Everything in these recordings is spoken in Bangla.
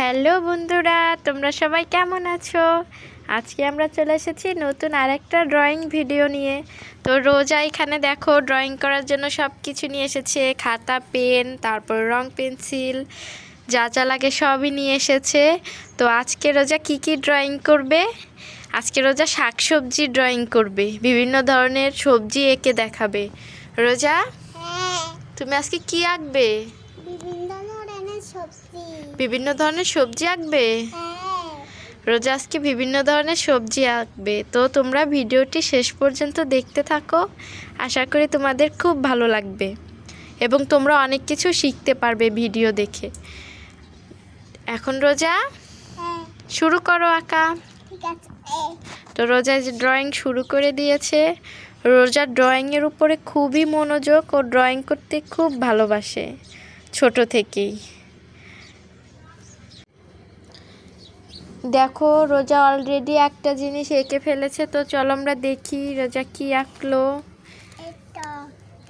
হ্যালো বন্ধুরা, তোমরা সবাই কেমন আছো? আজকে আমরা চলে এসেছি নতুন আরেকটা ড্রয়িং ভিডিও নিয়ে। তো রোজা এখানে দেখো ড্রয়িং করার জন্য সব কিছু নিয়ে এসেছে। খাতা, পেন, তারপর রং পেন্সিল, যা যা লাগে সবই নিয়ে এসেছে। তো আজকে রোজা কি কি ড্রয়িং করবে? আজকে রোজা শাকসবজি ড্রয়িং করবে। বিভিন্ন ধরনের সবজি এঁকে দেখাবে। রোজা, তুমি আজকে কি আঁকবে? সবজি বিভিন্ন ধরনের সবজি আঁকবে? হ্যাঁ। রোজা আজকে বিভিন্ন ধরনের সবজি আঁকবে। তো তোমরা ভিডিওটি শেষ পর্যন্ত দেখতে থাকো। আশা করি তোমাদের খুব ভালো লাগবে। এবং তোমরা অনেক কিছু শিখতে পারবে ভিডিও দেখে। এখন রোজা? হ্যাঁ। শুরু করো আঁকা। তো রোজা যে ড্রয়িং শুরু করে দিয়েছে রোজা ড্রয়িংয়ের উপরে খুবই মনোযোগ ও ড্রয়িং করতে খুব ভালোবাসে ছোট থেকেই। দেখো রোজা অলরেডি একটা জিনিস এঁকে ফেলেছে তো চলো আমরা দেখি রোজা কি আঁকলো।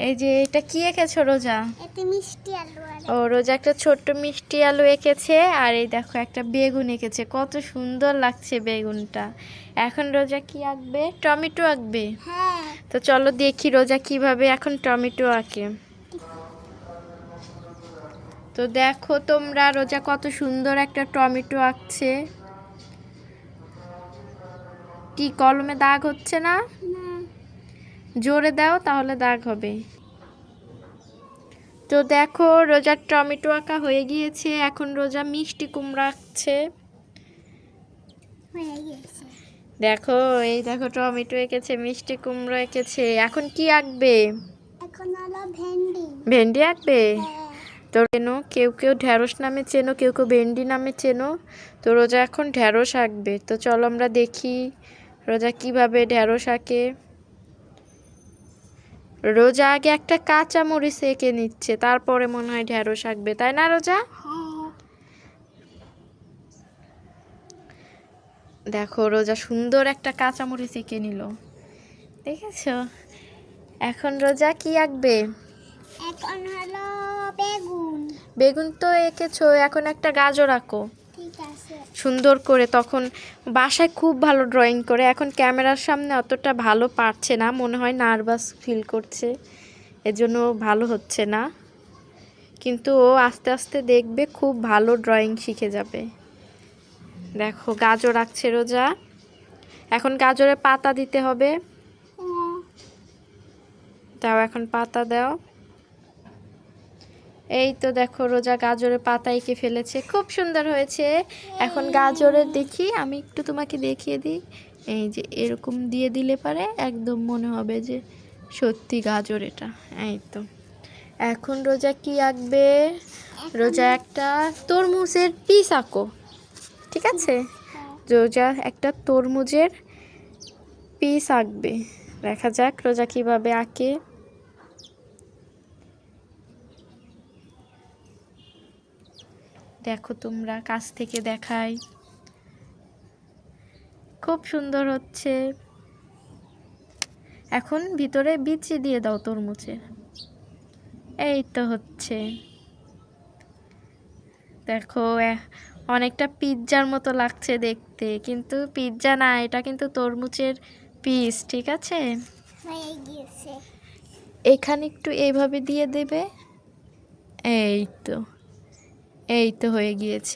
এই যে এটা কি এঁকেছো রোজা? মিষ্টি আলু ও রোজা একটা ছোট্ট মিষ্টি আলু এঁকেছে আর এই দেখো একটা বেগুন এঁকেছে। কত সুন্দর লাগছে বেগুনটা। এখন রোজা কি আঁকবে? টমেটো আঁকবে? হ্যাঁ। তো চলো দেখি রোজা কীভাবে এখন টমেটো আঁকে। তো দেখো তোমরা রোজা কত সুন্দর একটা টমেটো আঁকছে। কি কলমে দাগ হচ্ছে না? জোরে দাও তাহলে দাগ হবে। তো দেখো রোজার টমেটো আঁকা হয়ে গিয়েছে। এখন রোজা মিষ্টি কুমড়া আঁকছে। দেখো এই দেখো টমেটো এঁকেছে মিষ্টি কুমড়ো এঁকেছে। এখন কি আঁকবে? ভেন্ডি আঁকবে? হ্যাঁ। তো চেনো কেউ কেউ ঢ্যাঁড়স নামে চেনো কেউ কেউ ভেন্ডি নামে চেনো। তো রোজা এখন ঢ্যাঁড়স আঁকবে। তো চলো আমরা দেখি রোজা কীভাবে ঢ্যাঁড়স আঁকে? রোজা আগে একটা কাঁচা মরিচ এঁকে নিচ্ছে তারপরে মনে হয় ঢ্যাঁড়স আঁকবে তাই না রোজা? দেখো রোজা সুন্দর একটা কাঁচা মরিচ এঁকে নিল। দেখেছ? এখন রোজা কি আঁকবে? এখন হলো বেগুন। বেগুন তো এঁকেছো এখন একটা গাজর আঁকো। সুন্দর করে তখন বাসায় খুব ভালো ড্রয়িং করে এখন ক্যামেরার সামনে অতটা ভালো পারছে না মনে হয় নার্ভাস ফিল করছে এজন্য ভালো হচ্ছে না। কিন্তু ও আস্তে আস্তে দেখবে খুব ভালো ড্রয়িং শিখে যাবে। দেখো গাজর আঁকছে রোজা। এখন গাজরে পাতা দিতে হবে। তাও এখন পাতা দাও। এই তো দেখো রোজা গাজরের পাতা এঁকে ফেলেছে, খুব সুন্দর হয়েছে। এখন গাজরের দেখি, আমি একটু তোমাকে দেখিয়ে দিই। এই যে এরকম দিয়ে দিলে পারে, একদম মনে হবে যে সত্যি গাজর এটা। এই তো। এখন রোজা কি আঁকবে? রোজা একটা তরমুজের পিস আঁকো, ঠিক আছে? রোজা একটা তরমুজের পিস আঁকবে। দেখা যাক রোজা কীভাবে আঁকে। দেখো তোমরা কাছ থেকে দেখাই। খুব সুন্দর হচ্ছে। এখন ভিতরে বিচি দিয়ে দাও তরমুজের এই তো হচ্ছে। দেখো অনেকটা পিৎজার মতো লাগছে দেখতে কিন্তু পিৎজা না এটা কিন্তু তরমুজের পিস ঠিক আছে? এখানে একটু এইভাবে দিয়ে দেবে। এই তো। এই তো হয়ে গিয়েছে।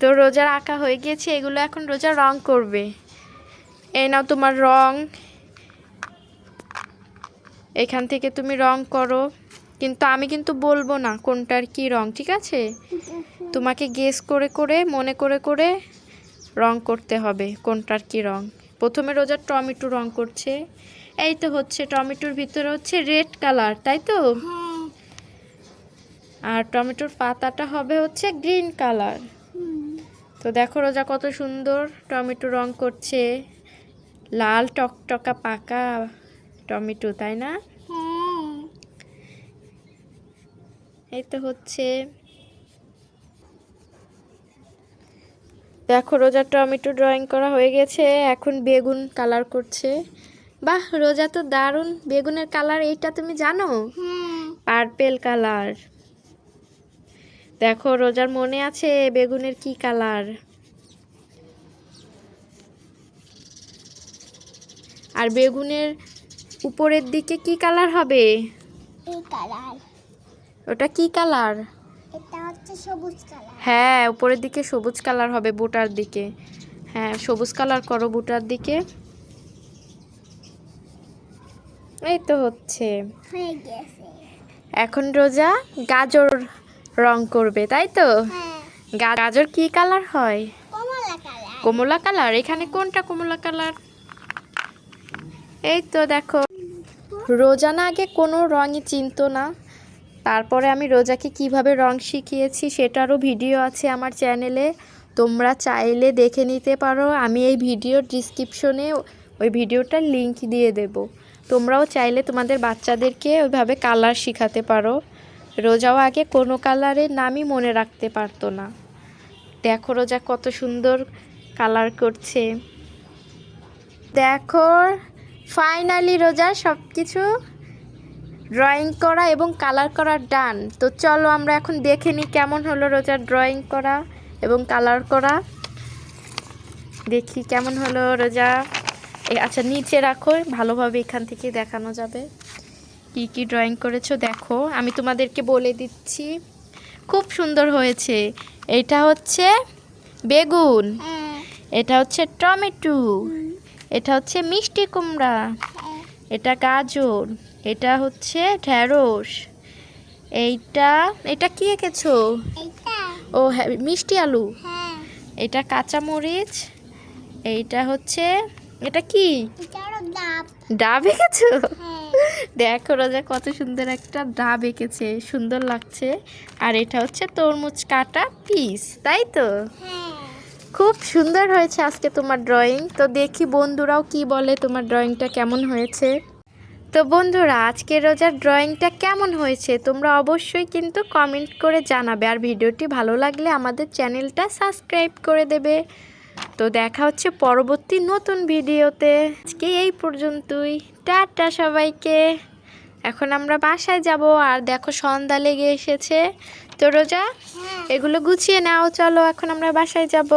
তো রোজার আঁকা হয়ে গিয়েছে, এগুলো এখন রোজা রং করবে। এই নাও তোমার রং। এখান থেকে তুমি রং করো। কিন্তু আমি কিন্তু বলব না কোনটার কি রং, ঠিক আছে? তোমাকে গেস করে করে, মনে করে করে রং করতে হবে কোনটার কি রং। প্রথমে রোজা টমেটো রং করছে। এই তো হচ্ছে, টমেটোর ভিতরে হচ্ছে রেড কালার, তাই তো? হ্যাঁ। আর টমেটোর পাতাটা হবে হচ্ছে গ্রিন কালার। তো দেখো রোজা কত সুন্দর টমেটো রং করছে। লাল টকটকা পাকা টমেটো তাই না? হ্যাঁ এই তো হচ্ছে। দেখো রোজা টমেটো ড্রয়িং করা হয়ে গেছে এখন বেগুন কালার করছে। বাহ রোজা তো দারুণ। বেগুনের কালার এইটা তুমি জানো? হ্যাঁ। পার্পেল কালার দেখো রোজার মনে আছে বেগুনের কি কালার? আর বেগুনের উপরের দিকে কি কালার হবে? ওটা কি কালার? সবুজ হ্যাঁ উপরের দিকে সবুজ কালার হবে বুটার দিকে। হ্যাঁ সবুজ কালার করো বুটার দিকে। এই তো হচ্ছে। এখন রোজা গাজর রং করবে তাই তো? হ্যাঁ। গাজর কি কালার হয়? কমলা কালার। এখানে কোনটা কমলা কালার? এই তো দেখো। রোজানা আগে কোনো রঙই চিনতো না। তারপরে আমি রোজাকে কীভাবে রং শিখিয়েছি সেটারও ভিডিও আছে আমার চ্যানেলে। তোমরা চাইলে দেখে নিতে পারো। আমি এই ভিডিওর ডিসক্রিপশনে ওই ভিডিওটার লিংক দিয়ে দেব। তোমরাও চাইলে তোমাদের বাচ্চাদেরকে ওইভাবে কালার শেখাতে পারো। রোজাও আগে কোনো কালারের নামই মনে রাখতে পারতো না। দেখো রোজা কত সুন্দর কালার করছে। দেখো ফাইনালি রোজা সব কিছু ড্রয়িং করা এবং কালার করা ডান তো চলো আমরা এখন দেখে নিই কেমন হলো রোজার ড্রয়িং করা এবং কালার করা। দেখি কেমন হলো রোজা। আচ্ছা নিচে রাখো, ভালোভাবে এখান থেকে দেখানো যাবে। কি কি ড্রয়িং করেছ দেখো। আমি তোমাদেরকে বলে দিচ্ছি খুব সুন্দর হয়েছে। এটা হচ্ছে বেগুন। হ্যাঁ। এটা হচ্ছে টমেটো। এটা হচ্ছে মিষ্টি কুমড়া। হ্যাঁ। এটা গাজর। এটা হচ্ছে ঢ্যাঁড়স। এইটা এটা কি এঁকেছো? ও হ্যাঁ মিষ্টি আলু। হ্যাঁ। এটা কাঁচামরিচ। এইটা হচ্ছে এটা কি? ডাব। ডাব এঁকেছো? দেখো রাজা, কত সুন্দর একটা ডাব এঁকেছে, সুন্দর লাগছে। আর এটা হচ্ছে তরমুজ কাটা পিস তাই তো? খুব সুন্দর হয়েছে আজকে তোমার ড্রয়িং তো দেখি বন্ধুরাও কি বলে তোমার ড্রয়িংটা কেমন হয়েছে। তো বন্ধুরা আজকে রোজার ড্রয়িংটা কেমন হয়েছে তোমরা অবশ্যই কিন্তু কমেন্ট করে জানাবে। আর ভিডিওটি ভালো লাগলে আমাদের চ্যানেলটা সাবস্ক্রাইব করে দেবে। তো দেখা হচ্ছে পরবর্তী নতুন ভিডিওতে। আজকে এই পর্যন্তই। টাটা সবাইকে। এখন আমরা বাসায় যাব আর দেখো সন্ধ্যা লেগে এসেছে। তো রোজা হ্যাঁ। এগুলো গুছিয়ে নাও চলো এখন আমরা বাসায় যাব।